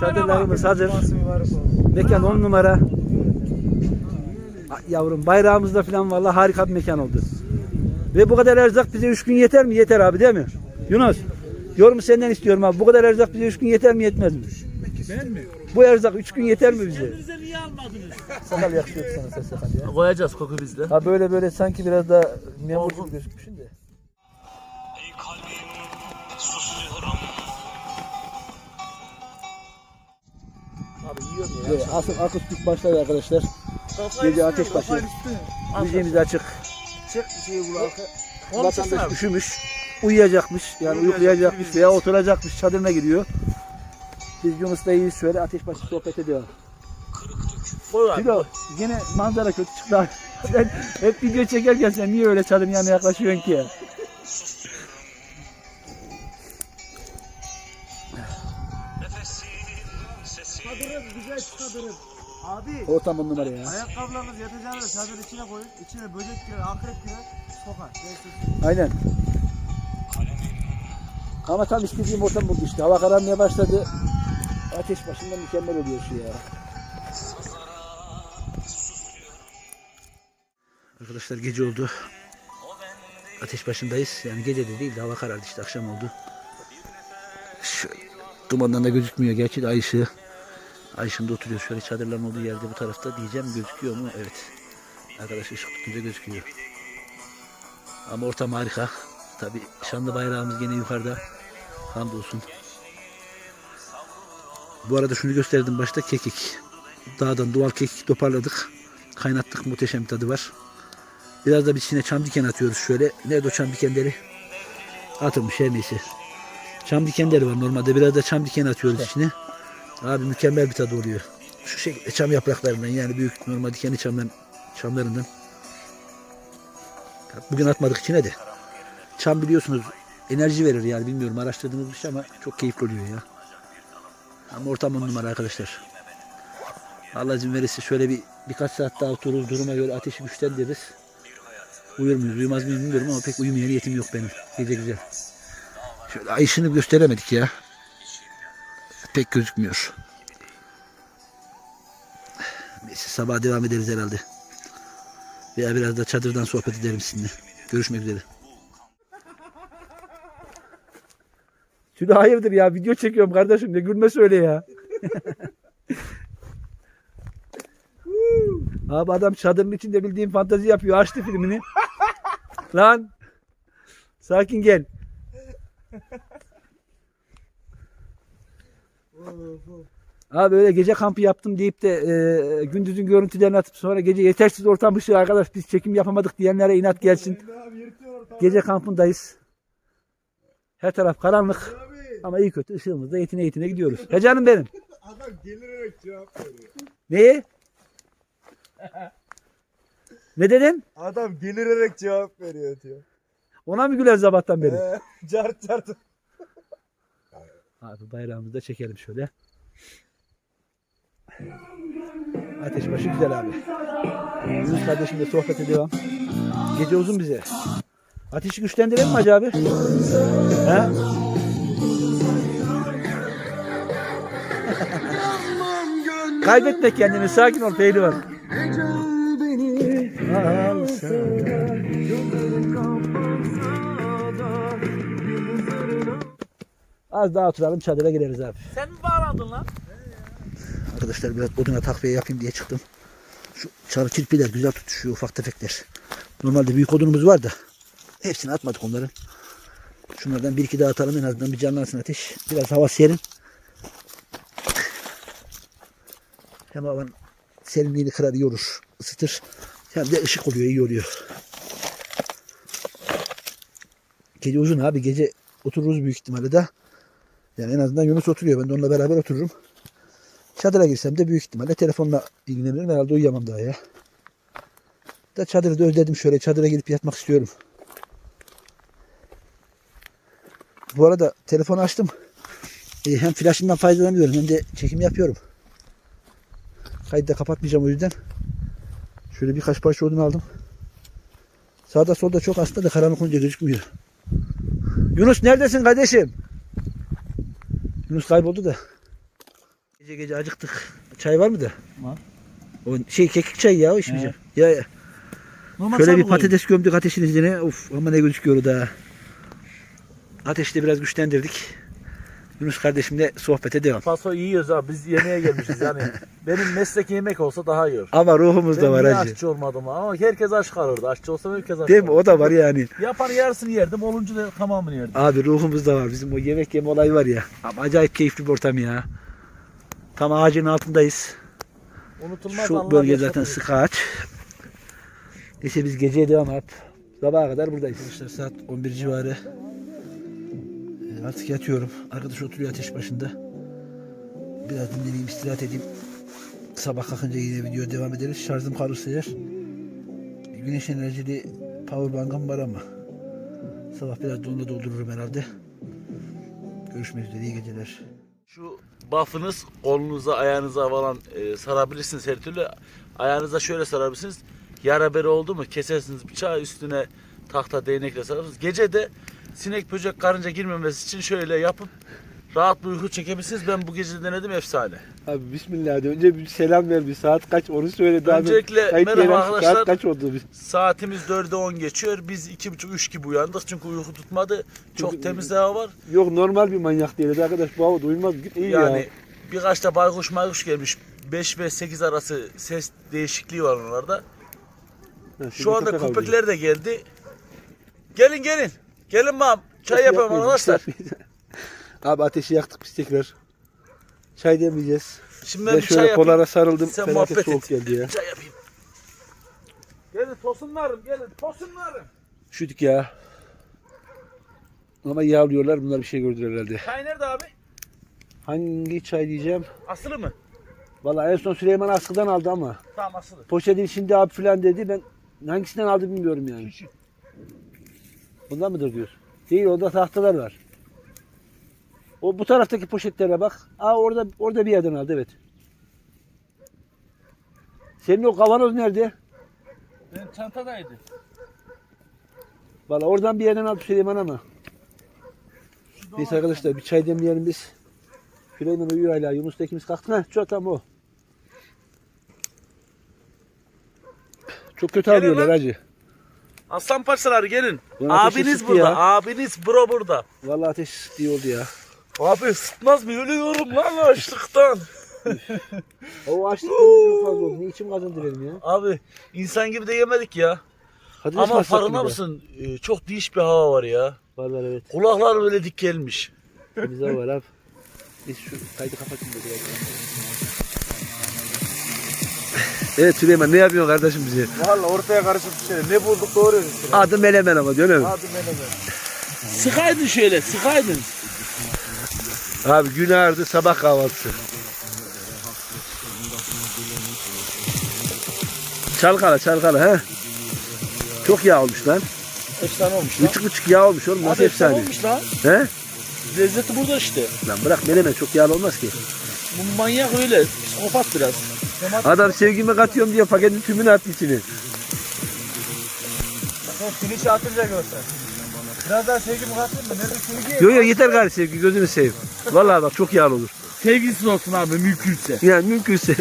Çadırlarımız hazır. Mekan 10 numara. Ay Yavrum bayrağımızda falan vallahi harika bir mekan oldu. Ve bu kadar erzak bize 3 gün yeter mi? Yeter abi değil mi? Yunus. Yorumu senden istiyorum abi. Bu kadar erzak bize 3 gün yeter mi yetmez mi? Ben mi? Bu erzak 3 gün yeter mi bize? Bize niye almadınız? Sakal yakışıyor sana ses sakal ya. Koyacağız koku bizde. Ha böyle böyle sanki biraz da memur gibi gözükmüşsün de. Evet, asıl akustik başladı arkadaşlar. Gece ateş başı. Müziğimiz açık. Çek şeyi bu arka. Onu Vatandaş üşümüş. Uyuyacakmış. Yani uyuklayacakmış veya oturacakmış. Çadırına giriyor. Biz Yunus'la iyiyiz. Şöyle ateş başı sohbet ediyor. Kilo yine manzara kötü çıktı. Sen hep video çekerken sen niye öyle çadırın yanına yaklaşıyorsun ki Ortam on numara ya. ayakkabılarınız yatacağınız çadır içine koyun. İçine böcek girer, akrep girer, sokar. Aynen. Ama tam istediğim ortam buldu işte. Hava kararmaya başladı. Ateş başında mükemmel oluyor şu ya. Arkadaşlar gece oldu. Ateş başındayız. Yani gece de değil de hava karardı işte akşam oldu. Şöyle, dumandan da gözükmüyor. Gerçi de ay ışığı. Ay ışığında oturuyor. Şöyle çadırların olduğu yerde bu tarafta diyeceğim gözüküyor mu? Evet. Arkadaş ışık tutunca gözüküyor. Ama ortam harika. Tabi şanlı bayrağımız gene yukarıda. Hamdolsun. Bu arada şunu gösterdim başta kekik. Dağdan doğal kekik toparladık. Kaynattık muhteşem tadı var. Biraz da bir içine çam diken atıyoruz şöyle. Nerede o çam dikenleri? Atılmış her neyse. Çam dikenleri var normalde. Biraz da çam diken atıyoruz içine. Abi mükemmel bir tadı oluyor. Şu şekilde çam yapraklarından yani büyük normal dikenli çamdan, çamlarından. Bugün atmadık içine de. Çam biliyorsunuz enerji verir yani bilmiyorum araştırdığınız bir şey ama çok keyifli oluyor ya. Ama ortam on numara arkadaşlar. Allah izin verirse şöyle bir birkaç saat daha oturur duruma göre ateşi güçlendiririz. Uyur muyuz uyumaz mıyız bilmiyorum ama pek uyumaya niyetim yok benim. Gece güzel. Şöyle ay ışığını gösteremedik ya. Pek gözükmüyor. Neyse sabah devam ederiz herhalde. Veya biraz da çadırdan sohbet edelim sizinle. Görüşmek üzere. Şunu hayırdır ya video çekiyorum kardeşim ne gülme söyle ya. Abi adam çadırın içinde bildiğin fantazi yapıyor. Açtı filmini. Lan. Sakin gel. Abi öyle gece kampı yaptım deyip de e, gündüzün görüntülerini atıp sonra gece yetersiz ortam ışığı arkadaş biz çekim yapamadık diyenlere inat gelsin. Gece kampındayız. Her taraf karanlık. Ama iyi kötü ışığımızda yetine yetine gidiyoruz. He canım benim. Adam gelerek cevap veriyor. Neyi? ne dedin? Adam gelerek cevap veriyor diyor. Ona mı güler sabahtan beri? Ee, cart cart. Abi bayrağımızı da çekelim şöyle. Ateşbaşı güzel abi. Yunus kardeşimle sohbete devam. Gece uzun bize. Ateşi güçlendirelim mi Hacı abi? He? Kaybetme kendini. Sakin ol pehlivan. Az daha oturalım çadıra gireriz abi. Sen mi bağlandın lan? Arkadaşlar biraz oduna takviye yapayım diye çıktım. Şu çarı kirpiler güzel tutuşuyor ufak tefekler. Normalde büyük odunumuz var da hepsini atmadık onların. Şunlardan bir iki daha atalım en azından bir canlansın ateş. Biraz hava serin. Hem havanın serinliğini kırar yorur, ısıtır. Hem de ışık oluyor iyi oluyor. Gece uzun abi gece otururuz büyük ihtimalle de. Yani en azından Yunus oturuyor ben de onunla beraber otururum. Çadıra girsem de büyük ihtimalle telefonla ilgilenirim. Herhalde uyuyamam daha ya. Da çadırı da özledim şöyle. Çadıra gidip yatmak istiyorum. Bu arada telefonu açtım. E, hem flaşımdan faydalanıyorum hem de çekim yapıyorum. Kaydı da kapatmayacağım o yüzden. Şöyle birkaç parça odun aldım. Sağda solda çok aslında da karanlık olunca gözükmüyor. Yunus neredesin kardeşim? Yunus kayboldu da. Gece gece acıktık. Çay var mı da? Var. O şey kekik çayı ya o içmeyeceğim. Ya, ya. Normal Şöyle çay bir mı koyayım? patates gömdük ateşin üzerine. Uf ama ne gözüküyor da. Ateşte biraz güçlendirdik. Yunus kardeşimle sohbete devam. Paso yiyoruz ha. Biz yemeğe gelmişiz yani. Benim meslek yemek olsa daha iyi olur. Ama ruhumuz da Ben var hacı. aşçı olmadım ama herkes aç kalırdı. Aşçı olsam herkes aç Değil mi? O da var yani. Yapan yarısını yerdim, olunca da tamamını yerdim. Abi ruhumuzda var. Bizim o yemek yeme olayı var ya. Ama acayip keyifli bir ortam ya. Tam ağacın altındayız. Unutulmaz Şu bölge zaten sık ağaç. Neyse biz geceye devam hep. Sabaha kadar buradayız. Arkadaşlar saat 11 civarı. Artık yatıyorum. Arkadaş oturuyor ateş başında. Biraz dinleneyim, istirahat edeyim. Sabah kalkınca yine video devam ederiz. Şarjım kalırsa eğer. Güneş enerjili powerbank'ım var ama. Sabah biraz da onunla doldururum herhalde. Görüşmek üzere. iyi geceler. Şu buff'ınız kolunuza, ayağınıza falan e, sarabilirsiniz her türlü. Ayağınıza şöyle sarabilirsiniz. Yara bere oldu mu kesersiniz bıçağı üstüne tahta değnekle sararsınız. Gece de sinek böcek karınca girmemesi için şöyle yapıp rahat bir uyku çekebilirsiniz. Ben bu gece denedim efsane. Abi bismillah de önce bir selam ver bir saat kaç onu söyle daha Öncelikle Kayıt merhaba gelen arkadaşlar. Saat kaç oldu biz? Saatimiz 4'e 10 geçiyor. Biz 2.30-3 gibi uyandık çünkü uyku tutmadı. Çok temiz hava var. Yok normal bir manyak değiliz arkadaş bu hava duymaz git iyi Yani ya. birkaç da baykuş maykuş gelmiş. 5 ve 8 arası ses değişikliği var onlarda. Ha, Şu anda köpek köpekler de geldi. Gelin gelin. Gelin mam. Çay yapalım arkadaşlar. Abi ateşi yaktık biz tekrar. Çay demeyeceğiz. Şimdi Ben, ben bir çay şöyle yapayım. polara sarıldım. Sen Felaket soğuk et. geldi ya. Çay yapayım. Gelin tosunlarım gelin tosunlarım. Üşüdük ya. Ama yağlıyorlar bunlar bir şey gördüler herhalde. Çay nerede abi? Hangi çay diyeceğim? Asılı mı? Vallahi en son Süleyman askıdan aldı ama. Tamam asılı. Poşetin şimdi abi falan dedi. Ben hangisinden aldı bilmiyorum yani. Bundan mıdır diyorsun? Değil orada tahtalar var. O bu taraftaki poşetlere bak. Aa orada orada bir yerden aldı evet. Senin o kavanoz nerede? Benim çantadaydı. Valla oradan bir yerden aldı Süleyman ama. Neyse arkadaşlar bir çay demleyelim biz. Süleyman uyuyor hala. Yunus da ikimiz kalktık. Heh, çok tam o. Çok kötü Gelin alıyorlar lan. hacı. Aslan parçaları gelin. Ateşi Abiniz sıktı burada. ya. Abiniz bro burada. Vallahi ateş iyi oldu ya. Abi ısıtmaz mı? Ölüyorum lan açlıktan. O açlık çok fazla oldu. Ne içim kazındı benim ya. Abi insan gibi de yemedik ya. Hadi Ama farkında farkında mısın? Ee, Çok değiş bir hava var ya. Var var evet. Kulaklar böyle dik gelmiş. Bize var abi. Biz şu kaydı kapatayım da biraz. Evet Süleyman ne yapıyorsun kardeşim bize? Valla ortaya karışık bir şey. Ne bulduk doğruyoruz. Adı Melemen ama değil mi? Hadi menemen. Sıkaydın şöyle sıkaydın. Abi gün ağardı sabah kahvaltısı. Çalkala çalkala ha. Çok yağ olmuş lan. Efsane olmuş lan. Buçuk buçuk yağ olmuş oğlum nasıl Abi efsane efsane. olmuş lan. He? Lezzeti burada işte. Lan bırak Melemen çok yağlı olmaz ki. Bu manyak öyle. Psikopat biraz. Adam sevgimi katıyorum diye paketin tümünü attı içine. Sen finişi atınca görsen. Biraz daha sevgi mi katayım mı? Nerede sevgi? Yo yo yeter gari sevgi gözünü seveyim. Vallahi bak çok yağlı olur. Sevgisiz olsun abi mümkünse. Yani mümkünse.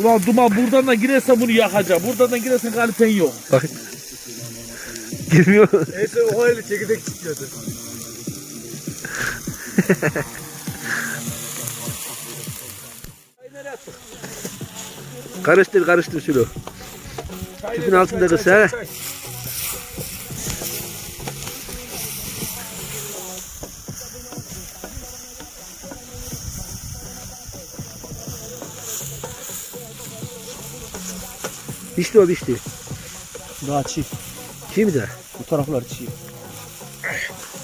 Ulan duman buradan da girersen bunu yakacağım. Buradan da girersen kaliten yok. Bak. Girmiyor. Neyse o öyle çekirdek çıkıyordu. Karıştır karıştır şunu. Tüpün altında kız ha. Pişti o pişti. Daha çiğ. Çiğ mi de? Bu taraflar çiğ.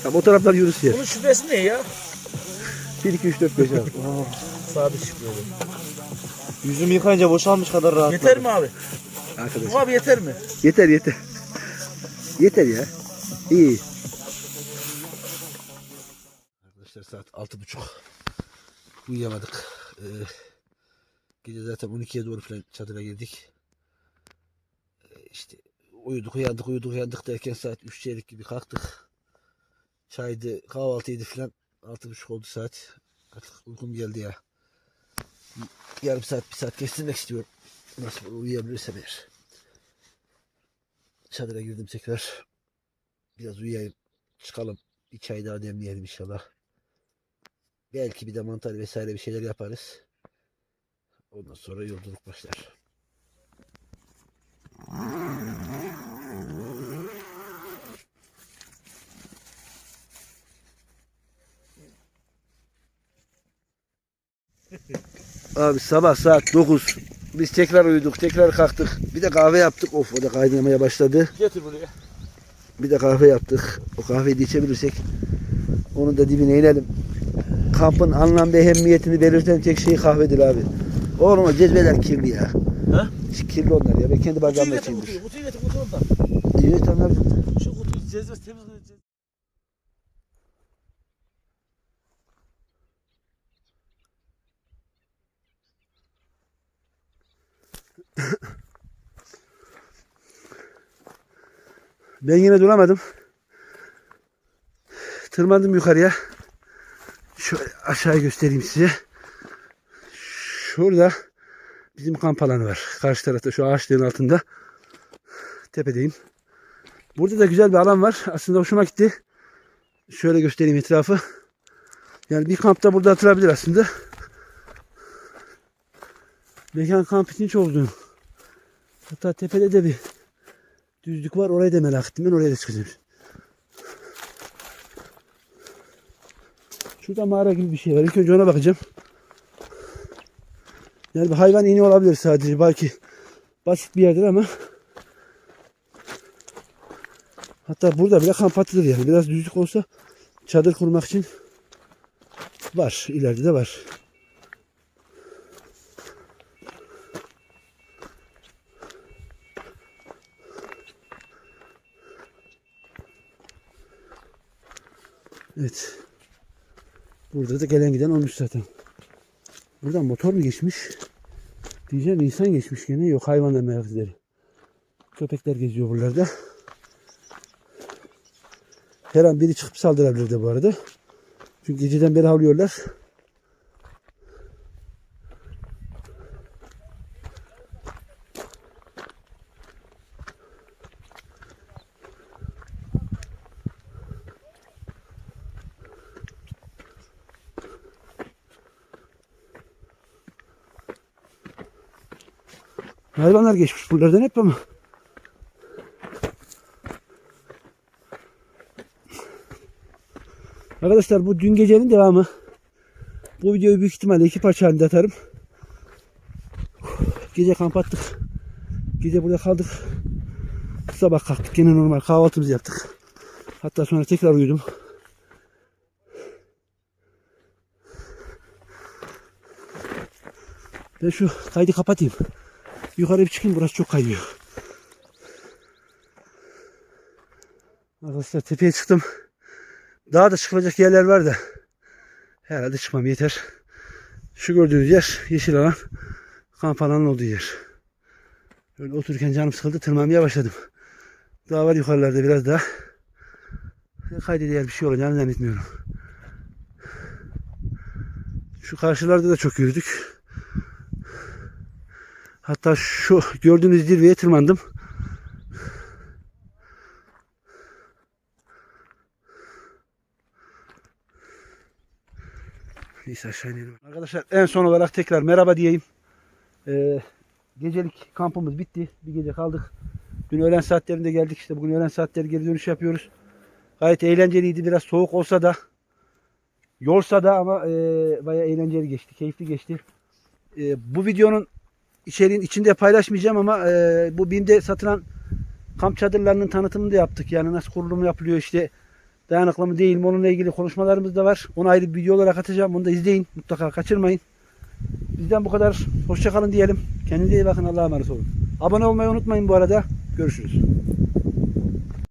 Tamam o taraflar Yunus yer. Bunun şüphesi ne ya? 1, 2, 3, 4, 5 abi. Sabit çıkıyor. Yüzümü yıkayınca boşalmış kadar rahat. Yeter mi abi? Arkadaş. Bu abi yeter mi? Yeter yeter. Yeter ya. İyi. Arkadaşlar saat altı buçuk. Uyuyamadık. Ee, gece zaten 12'ye doğru falan çadıra girdik. Ee, işte uyuduk uyandık uyuduk uyandık derken saat 3 çeyrek gibi kalktık. Çaydı, kahvaltıydı filan. Altı buçuk oldu saat. Artık uykum geldi ya. Yarım saat, bir saat kestirmek istiyorum. Nasıl uyuyabilirsem eğer. Çadıra girdim tekrar. Biraz uyuyayım. Çıkalım. Bir çay daha demleyelim inşallah. Belki bir de mantar vesaire bir şeyler yaparız. Ondan sonra yolculuk başlar. Abi sabah saat 9. Biz tekrar uyuduk, tekrar kalktık. Bir de kahve yaptık. Of o da kaynamaya başladı. Getir buraya. Bir de kahve yaptık. O kahveyi de içebilirsek onun da dibine inelim. Kampın anlam ve ehemmiyetini belirten tek şey kahvedir abi. Oğlum o cezveler kirli ya. Ha? Kirli onlar ya. Ben kendi Kutuyu getir içeyim. kutuyu. Kutuyu getir kutu orada. İyi tamam abi. Şu kutuyu cezve temiz Ben yine duramadım. Tırmandım yukarıya. Şöyle aşağı göstereyim size. Şurada bizim kamp alanı var. Karşı tarafta şu ağaçların altında. Tepedeyim. Burada da güzel bir alan var. Aslında hoşuma gitti. Şöyle göstereyim etrafı. Yani bir kampta burada atılabilir aslında. Mekan kamp için çok. Hatta tepede de bir düzlük var. Orayı da merak ettim. Ben oraya da çıkacağım. Şurada mağara gibi bir şey var. İlk önce ona bakacağım. Yani bir hayvan ini olabilir sadece. Belki basit bir yerdir ama hatta burada bile kamp atılır yani. Biraz düzlük olsa çadır kurmak için var. İleride de var. Evet. Burada da gelen giden olmuş zaten. Buradan motor mu geçmiş? Diyeceğim insan geçmiş gene. Yok hayvanlar merak ederim. Köpekler geziyor buralarda. Her an biri çıkıp saldırabilir de bu arada. Çünkü geceden beri havlıyorlar. Hayvanlar geçmiş buralardan hep ama. Arkadaşlar bu dün gecenin devamı. Bu videoyu büyük ihtimalle iki parça halinde atarım. Gece kamp attık. Gece burada kaldık. Sabah kalktık. Yine normal kahvaltımızı yaptık. Hatta sonra tekrar uyudum. Ben şu kaydı kapatayım. Yukarı bir çıkayım burası çok kayıyor. Arkadaşlar tepeye çıktım. Daha da çıkılacak yerler var da. Herhalde çıkmam yeter. Şu gördüğünüz yer yeşil alan. Kamp alanının olduğu yer. Böyle otururken canım sıkıldı tırmanmaya başladım. Daha var yukarılarda biraz daha. Kayda değer bir şey olacağını zannetmiyorum. Şu karşılarda da çok yürüdük. Hatta şu gördüğünüz zirveye tırmandım. Neyse aşağı inelim. Arkadaşlar en son olarak tekrar merhaba diyeyim. Ee, gecelik kampımız bitti. Bir gece kaldık. Dün öğlen saatlerinde geldik. İşte bugün öğlen saatleri geri dönüş yapıyoruz. Gayet eğlenceliydi. Biraz soğuk olsa da yorsa da ama e, bayağı eğlenceli geçti. Keyifli geçti. E, bu videonun içeriğin içinde paylaşmayacağım ama e, bu BİM'de satılan kamp çadırlarının tanıtımını da yaptık. Yani nasıl kurulumu yapılıyor işte dayanıklı mı değil mi onunla ilgili konuşmalarımız da var. Onu ayrı bir video olarak atacağım. Bunu da izleyin. Mutlaka kaçırmayın. Bizden bu kadar. Hoşçakalın diyelim. Kendinize iyi bakın. Allah'a emanet olun. Abone olmayı unutmayın bu arada. Görüşürüz.